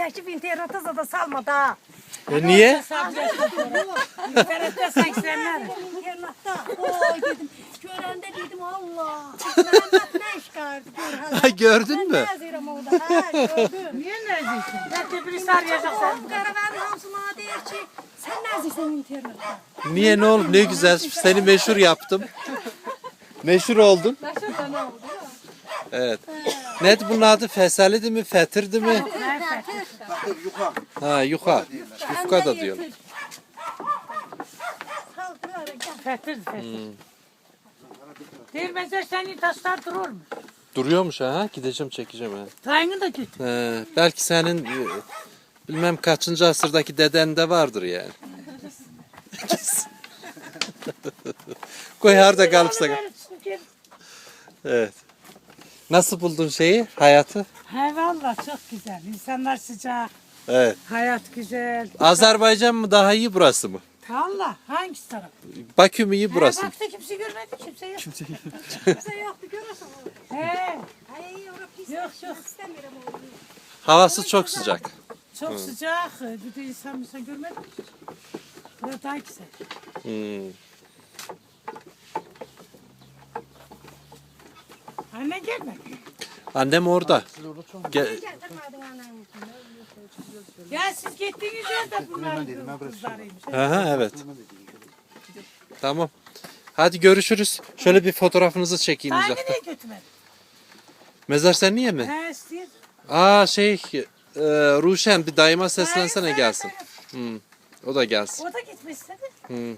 çekip internete da salma da. E niye? İnternette 80'ler. İnternette. Oy dedim. Görende dedim Allah. Mehmet ne iş. Gördün mü? Ben nezirim orada. Ha gördüm. Niye nezisin? Belki arayacak sen. Hamsına der ki sen internette. Niye ne oldu? Ne güzel. Seni meşhur yaptım. Meşhur oldun. Evet. Neydi bunun adı? Fesali'di mi? Fetir'di mi? Ha yuka. Yufka da diyor. Saldırarak gel. Fetir. Değil mesela senin taşlar durur mu? Duruyormuş ha. Gideceğim çekeceğim ha. Tayını da götür. He, belki senin e, bilmem kaçıncı asırdaki deden de vardır yani. Koy harda kalırsa. Evet. Nasıl buldun şeyi, hayatı? He valla çok güzel. İnsanlar sıcak. Evet. Hayat güzel. Azerbaycan mı daha iyi burası mı? Valla hangisi taraf? Bakü mü iyi burası mı? Baktı kimse görmedi kimse yok. Kimse yoktu görürsün oğlum. He. Ay orada pis. Yok, yok. İstemiyorum. Havası çok sıcak. Çok sıcak. Bir de insan insan görmedi. Burada daha güzel. Hmm. Anne gelme. Annem orada. Ananı. Ya siz gittiğiniz yerde bunlar kızlarıymış. Aha, evet. Tamam. Hadi görüşürüz. Şöyle bir fotoğrafınızı çekeyim Tayını uzaktan. niye götürmedin? Mezar sen niye mi? He istiyor. Aa şey e, Ruşen bir dayıma seslensene gelsin. Hmm. O da gelsin. O da istedi. Hmm.